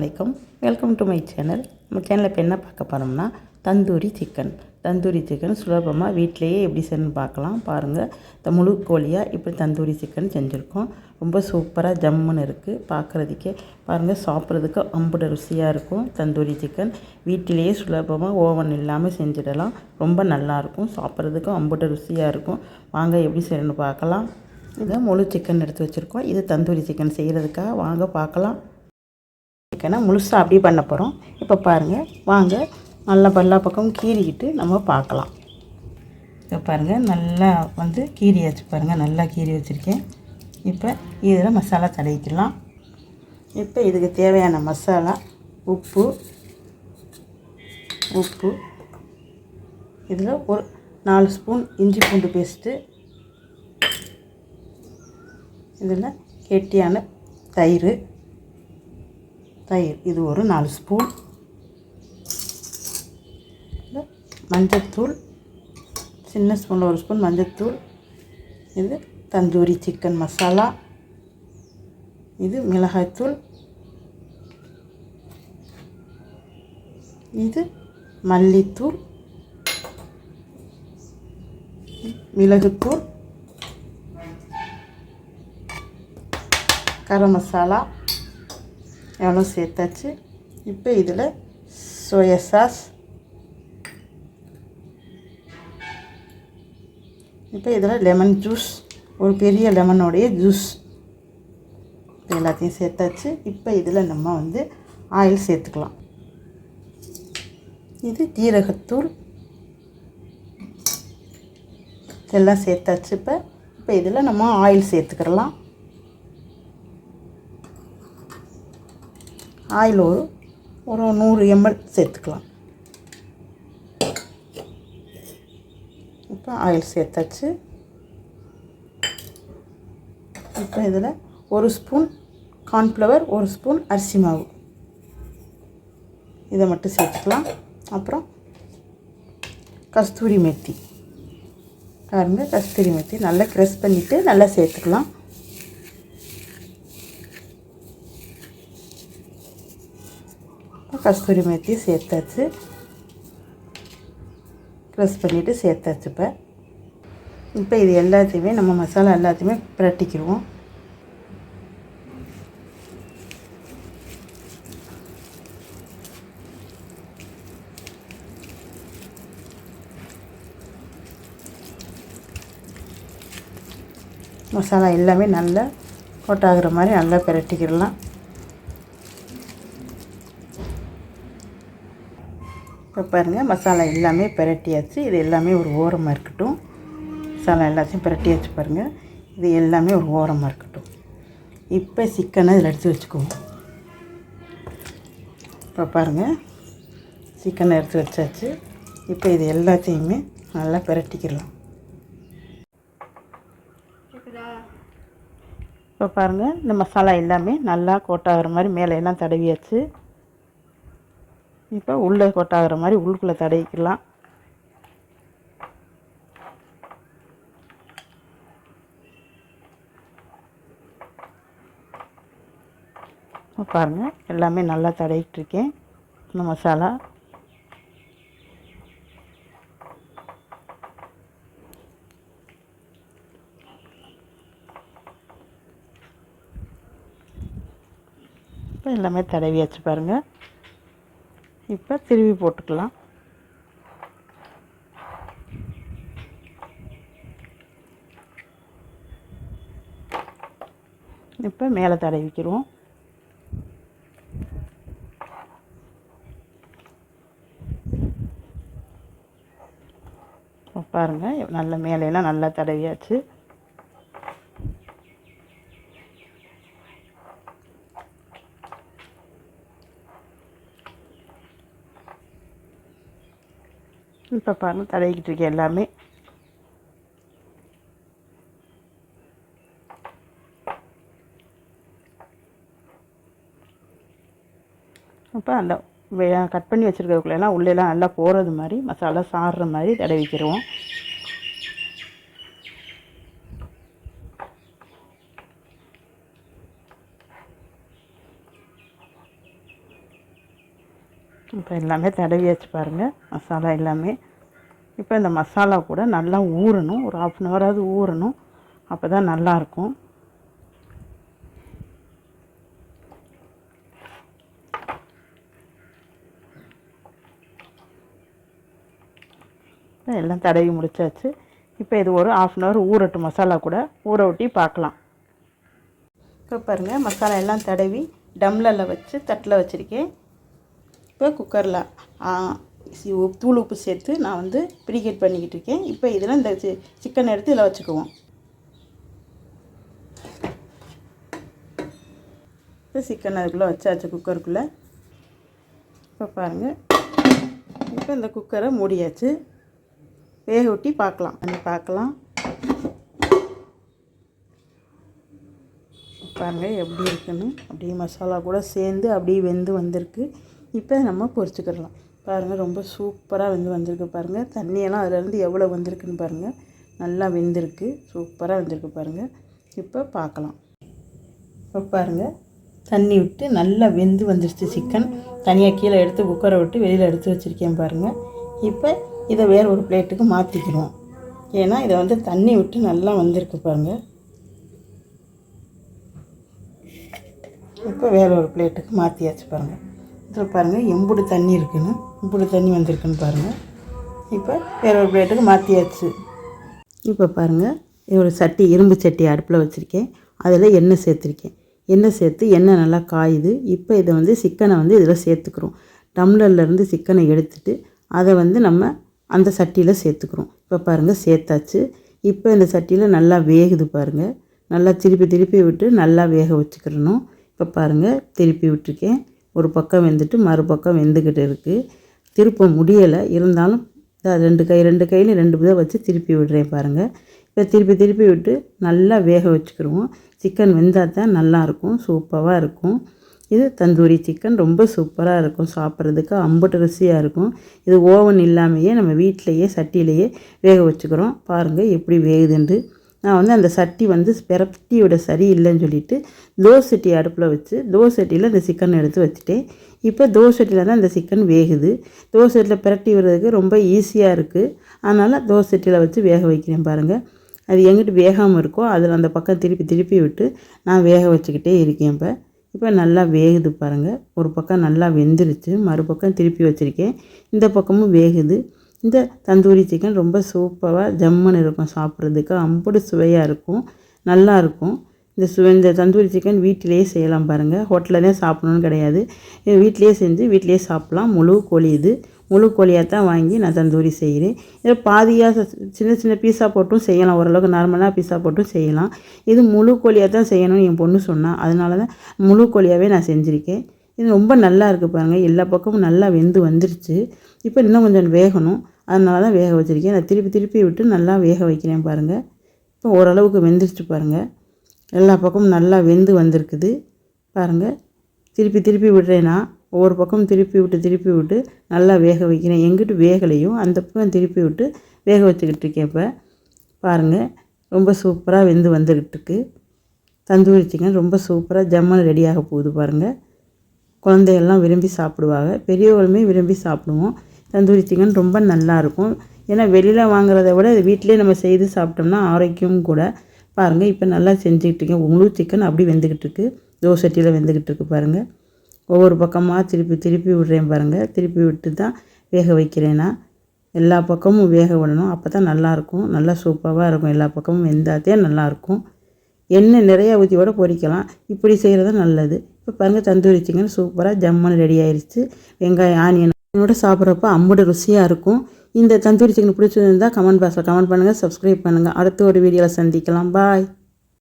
அஸ்ஸலாமு welcome to my channel நம்ம சேனலில் இப்போ என்ன பார்க்க போகிறோம்னா தந்தூரி சிக்கன் தந்தூரி சிக்கன் சுலபமாக வீட்லேயே எப்படி செய்யணும்னு பார்க்கலாம். பாருங்கள் இந்த முழு கோழியாக இப்படி தந்தூரி சிக்கன் செஞ்சுருக்கோம். ரொம்ப சூப்பராக ஜம்முன்னு இருக்குது பார்க்குறதுக்கே பாருங்கள் சாப்பிட்றதுக்கு அம்புட ருசியாக இருக்கும். தந்தூரி சிக்கன் வீட்டிலேயே சுலபமாக ஓவன் இல்லாமல் செஞ்சிடலாம். ரொம்ப நல்லாயிருக்கும் சாப்பிட்றதுக்கும் அம்புட ருசியாக இருக்கும். வாங்க எப்படி செய்யணும்னு பார்க்கலாம். இதை முழு சிக்கன் எடுத்து வச்சுருக்கோம். இது தந்தூரி சிக்கன் செய்கிறதுக்காக வாங்க பார்க்கலாம். சிக்கனை முழுசாக அப்படியே பண்ண போகிறோம் இப்போ பாருங்கள் வாங்க நல்லா பல்லா பக்கம் கீறிக்கிட்டு நம்ம பார்க்கலாம். இப்போ பாருங்கள் நல்லா வந்து கீறியாச்சு பாருங்கள் நல்லா கீறி வச்சுருக்கேன். இப்போ இதில் மசாலா தடவிக்கலாம். இப்போ இதுக்கு தேவையான மசாலா உப்பு உப்பு. இதில் ஒரு நாலு ஸ்பூன் இஞ்சி பூண்டு பேஸ்ட்டு இதில் கெட்டியான தயிர். தயிர். இது ஒரு நாலு ஸ்பூன். மஞ்சத்தூள். சின்ன ஸ்பூனில் ஒரு ஸ்பூன் மஞ்சத்தூள். இது தந்தூரி சிக்கன் மசாலா. இது மிளகாய்த்தூள். இது மல்லித்தூள். மிளகுத்தூள். கரம் மசாலா. எவ்வளோ சேர்த்தாச்சு? இப்போ இதில் சோயா சாஸ் இப்போ இதில் லெமன் ஜூஸ் ஒரு பெரிய லெமனோடைய ஜூஸ் எல்லாத்தையும் சேர்த்தாச்சு. இப்போ இதில் நம்ம வந்து ஆயில் சேர்த்துக்கலாம். இது ஜீரகத்தூள். இதெல்லாம் சேர்த்தாச்சு இப்போ. இப்போ இதில் நம்ம ஆயில் சேர்த்துக்கிறலாம் ஆயில் ஒரு ஒரு நூறு எம்எல் சேர்த்துக்கலாம். இப்போ ஆயில் சேர்த்தாச்சு. இப்போ இதில் ஒரு ஸ்பூன் கார்ன்ஃப்ளவர் ஒரு ஸ்பூன் அரிசி மாவு. இதை மட்டும் சேர்த்துக்கலாம். அப்புறம் கஸ்தூரி மெத்தி. பாருங்கள் கஸ்தூரி மெத்தி நல்லா க்ரெஸ் பண்ணிவிட்டு நல்லா சேர்த்துக்கலாம். கஸ்தூரி மேத்தி சேர்த்தாச்சு. ப்ரெஸ் பண்ணிவிட்டு சேர்த்தாச்சு இப்போ. இப்போ இது எல்லாத்தையுமே நம்ம மசாலா எல்லாத்தையுமே புரட்டிக்கிடுவோம் மசாலா எல்லாமே நல்லா கொட்டாகிற மாதிரி நல்லா பிரட்டிக்கிடலாம். இப்போ பாருங்கள் மசாலா எல்லாமே பிரட்டியாச்சு. இது எல்லாமே ஒரு ஓரமாக இருக்கட்டும். மசாலா எல்லாத்தையும் பிரட்டியாச்சு பாருங்கள் இது எல்லாமே ஒரு ஓரமாக இருக்கட்டும். இப்போ சிக்கனை இதில் எடுத்து வச்சுக்குவோம். இப்போ பாருங்கள் சிக்கனை எடுத்து வச்சாச்சு. இப்போ இது எல்லாத்தையுமே நல்லா பிரட்டிக்கலாம். இப்போ பாருங்கள் இந்த மசாலா எல்லாமே நல்லா கோட்டாகிற மாதிரி மேலே எல்லாம் தடவியாச்சு. இப்போ உள்ளே கொட்டாகிற மாதிரி உள்ளுக்குள்ளே தடவிக்கலாம். பாருங்கள் எல்லாமே நல்லா தடவிட்டுருக்கேன் இந்த மசாலா. இப்போ எல்லாமே தடவியாச்சு பாருங்கள் இப்போ திருவி போட்டுக்கலாம். இப்போ மேலே தடவிக்கிறோம் பாருங்கள் நல்ல மேலையெல்லாம் நல்லா தடவியாச்சு. இப்போ பாருங்கள் தடவிக்கிட்டு இருக்கேன் எல்லாமே. இப்போ அந்த கட் பண்ணி வச்சுருக்கிறதுக்குள்ளெல்லாம் உள்ளெல்லாம் நல்லா போகிறது மாதிரி மசாலா சாடுற மாதிரி தடவிக்கிடுவோம் இப்போ எல்லாமே தடவியாச்சு பாருங்கள் மசாலா எல்லாமே. இப்போ இந்த மசாலா கூட நல்லா ஊறணும். ஒரு ஆஃப் அன் ஹவராவது ஊறணும். அப்போ தான் நல்லாயிருக்கும் எல்லாம் தடவி முடிச்சாச்சு. இப்போ இது ஒரு ஆஃப் அன் ஹவர் ஊறட்டும். மசாலா கூட ஊற ஒட்டி பார்க்கலாம். இப்போ பாருங்கள் மசாலா எல்லாம் தடவி டம்ளரில் வச்சு தட்டில் வச்சுருக்கேன். இப்போ குக்கரில் தூள் உப்பு சேர்த்து நான் வந்து ப்ரீஹீட் பண்ணிக்கிட்டு இருக்கேன். இப்போ இதில் இந்த சிக்கன் எடுத்து இதில் வச்சுக்குவோம். இப்போ சிக்கன் அதுக்குள்ளே வச்சாச்சு குக்கருக்குள்ளே. இப்போ பாருங்கள் இப்போ இந்த குக்கரை மூடியாச்சு. வேக ஊட்டி பார்க்கலாம். பண்ணி பார்க்கலாம். பாருங்கள் எப்படி இருக்குன்னு. அப்படியே மசாலா கூட சேர்ந்து அப்படியே வெந்து வந்திருக்கு. இப்போ நம்ம பொரிச்சுக்கிடலாம் பாருங்கள் ரொம்ப சூப்பராக வெந்து வந்திருக்கு பாருங்கள் தண்ணியெல்லாம் அதிலேருந்து எவ்வளோ வந்திருக்குன்னு பாருங்கள் நல்லா வெந்திருக்கு. சூப்பராக வந்திருக்கு பாருங்கள் இப்போ பார்க்கலாம். இப்போ பாருங்கள் தண்ணி விட்டு நல்லா வெந்து வந்துருச்சு சிக்கன். தனியாக கீழே எடுத்து குக்கரை விட்டு வெளியில் எடுத்து வச்சுருக்கேன் பாருங்கள் இப்போ இதை வேறு ஒரு பிளேட்டுக்கு மாற்றிக்கிறோம் ஏன்னா இதை வந்து தண்ணி விட்டு நல்லா வந்திருக்கு பாருங்கள் இப்போ வேறு ஒரு பிளேட்டுக்கு மாற்றியாச்சு பாருங்கள் இதில் பாருங்கள் எம்புடு தண்ணி இருக்குன்னு. எம்புடு தண்ணி வந்திருக்குன்னு பாருங்கள் இப்போ வேறு ஒரு பிளேட்டுக்கு மாற்றியாச்சு இப்போ பாருங்கள் ஒரு சட்டி இரும்பு சட்டி அடுப்பில் வச்சுருக்கேன். அதில் எண்ணெய் சேர்த்துருக்கேன். எண்ணெய் சேர்த்து எண்ணெய் நல்லா காயுது. இப்போ இதை வந்து சிக்கனை வந்து இதில் சேர்த்துக்கிறோம். டம்ளர்லேருந்து சிக்கனை எடுத்துட்டு அதை வந்து நம்ம அந்த சட்டியில் சேர்த்துக்கிறோம். இப்போ பாருங்கள் சேர்த்தாச்சு. இப்போ இந்த சட்டியில் நல்லா வேகுது பாருங்கள் நல்லா திருப்பி திருப்பி விட்டு நல்லா வேக வச்சுக்கிறணும். இப்போ பாருங்கள் திருப்பி விட்டுருக்கேன். ஒரு பக்கம் வெந்துட்டு மறுபக்கம் வெந்துக்கிட்டு இருக்குது திருப்ப முடியலை. இருந்தாலும் ரெண்டு கை ரெண்டு கையிலையும் ரெண்டு இதை வச்சு திருப்பி விடுறேன் பாருங்கள் இப்போ திருப்பி திருப்பி விட்டு நல்லா வேக வச்சுக்கிடுவோம் சிக்கன் வெந்தால் தான் நல்லாயிருக்கும். சூப்பராக இருக்கும். இது தந்தூரி சிக்கன் ரொம்ப சூப்பராக இருக்கும். சாப்பிட்றதுக்கு அம்புட்டு ருசியாக இருக்கும். இது ஓவன் இல்லாமையே நம்ம வீட்டிலையே சட்டியிலையே வேக வச்சுக்கிறோம். பாருங்கள் எப்படி வேகுதுன்ட்டு. நான் வந்து அந்த சட்டி வந்து பிரட்டியோட சரி இல்லைன்னு சொல்லிட்டு தோசை சட்டி அடுப்பில் வச்சு தோசை சட்டியில் இந்த சிக்கன் எடுத்து வச்சுட்டேன். இப்போ தோசை சட்டியில் தான் இந்த சிக்கன் வேகுது. தோசை சட்டியில் பிரட்டி விடுறதுக்கு ரொம்ப ஈஸியாக இருக்குது. அதனால் தோசை சட்டியில் வச்சு வேக வைக்கிறேன் பாருங்கள் அது எங்கிட்டு வேகாமல் இருக்கோ அதில் அந்த பக்கம் திருப்பி திருப்பி விட்டு நான் வேக வச்சுக்கிட்டே இருக்கேன் இப்போ. இப்போ நல்லா வேகுது பாருங்கள் ஒரு பக்கம் நல்லா வெந்துருச்சு. மறுபக்கம் திருப்பி வச்சுருக்கேன். இந்த பக்கமும் வேகுது. இந்த தந்தூரி சிக்கன் ரொம்ப சூப்பராக ஜம்முன்னு இருக்கும் சாப்பிட்றதுக்கு. அம்புடு சுவையாக இருக்கும். நல்லாயிருக்கும் இந்த சு இந்த தந்தூரி சிக்கன் வீட்டிலேயே செய்யலாம் பாருங்கள் ஹோட்டலில் தான் கிடையாது. வீட்டிலேயே செஞ்சு வீட்டிலேயே சாப்பிட்லாம். முழு கோழி இது. முழு கோழியாக தான் வாங்கி நான் தந்தூரி செய்கிறேன் இதை பாதியாக சின்ன சின்ன பீஸா போட்டும் செய்யலாம். ஓரளவுக்கு நார்மலாக பீஸா போட்டும் செய்யலாம். இது முழு கோழியாக தான் செய்யணும்னு என் பொண்ணு சொன்னான் அதனால தான் முழு கோழியாகவே நான் செஞ்சுருக்கேன். இது ரொம்ப நல்லா இருக்குது பாருங்கள் எல்லா பக்கமும் நல்லா வெந்து வந்துருச்சு. இப்போ இன்னும் கொஞ்சம் வேகணும். அதனால தான் வேக வச்சுருக்கேன். நான் திருப்பி திருப்பி விட்டு நல்லா வேக வைக்கிறேன் பாருங்கள் இப்போ ஓரளவுக்கு வெந்துருச்சு பாருங்கள் எல்லா பக்கமும் நல்லா வெந்து வந்திருக்குது. பாருங்கள் திருப்பி திருப்பி விடுறேன்னா ஒவ்வொரு பக்கம் திருப்பி விட்டு திருப்பி விட்டு நல்லா வேக வைக்கிறேன். எங்கிட்டு வேகலையும் அந்த பக்கம் திருப்பி விட்டு வேக வச்சுக்கிட்டு இருக்கேன் இப்போ. பாருங்கள் ரொம்ப சூப்பராக வெந்து வந்துக்கிட்டு இருக்கு. தந்தூரி சிக்கன் ரொம்ப சூப்பராக ஜம்மன் ரெடியாக போகுது பாருங்கள் குழந்தையெல்லாம் விரும்பி சாப்பிடுவாங்க. பெரியவர்களுமே விரும்பி சாப்பிடுவோம். தந்தூரி சிக்கன் ரொம்ப நல்லாயிருக்கும். ஏன்னா வெளியில் வாங்குறத விட வீட்டிலே நம்ம செய்து சாப்பிட்டோம்னா ஆரோக்கியமும் கூட. பாருங்கள் இப்போ நல்லா செஞ்சுக்கிட்டு இருக்கேன் முழு சிக்கன் அப்படி வெந்துக்கிட்டு இருக்கு. தோசை சட்டியில் வெந்துக்கிட்டு இருக்கு பாருங்கள் ஒவ்வொரு பக்கமாக திருப்பி திருப்பி விடுறேன் பாருங்கள் திருப்பி விட்டு தான் வேக வைக்கிறேன்னா எல்லா பக்கமும் வேக விடணும். அப்போ தான் நல்லாயிருக்கும். நல்லா சூப்பராக இருக்கும். எல்லா பக்கமும் வெந்தாதே நல்லாயிருக்கும். எண்ணெய் நிறையா ஊற்றி கூட பொரிக்கலாம். இப்படி செய்கிறது நல்லது. இப்போ பாருங்கள் தந்தூரி சிக்கன் சூப்பராக ஜம்முன்னு ரெடி ஆயிடுச்சு வெங்காயம் ஆனியன் என்னோட சாப்பிட்றப்ப அம்மோட ருசியாக இருக்கும். இந்த தந்தூரி சிக்கன் பிடிச்சிருந்தால் கமெண்ட் பாக்ஸில் கமெண்ட் பண்ணுங்கள் சப்ஸ்கிரைப் பண்ணுங்கள் அடுத்த ஒரு வீடியோவில் சந்திக்கலாம். பாய்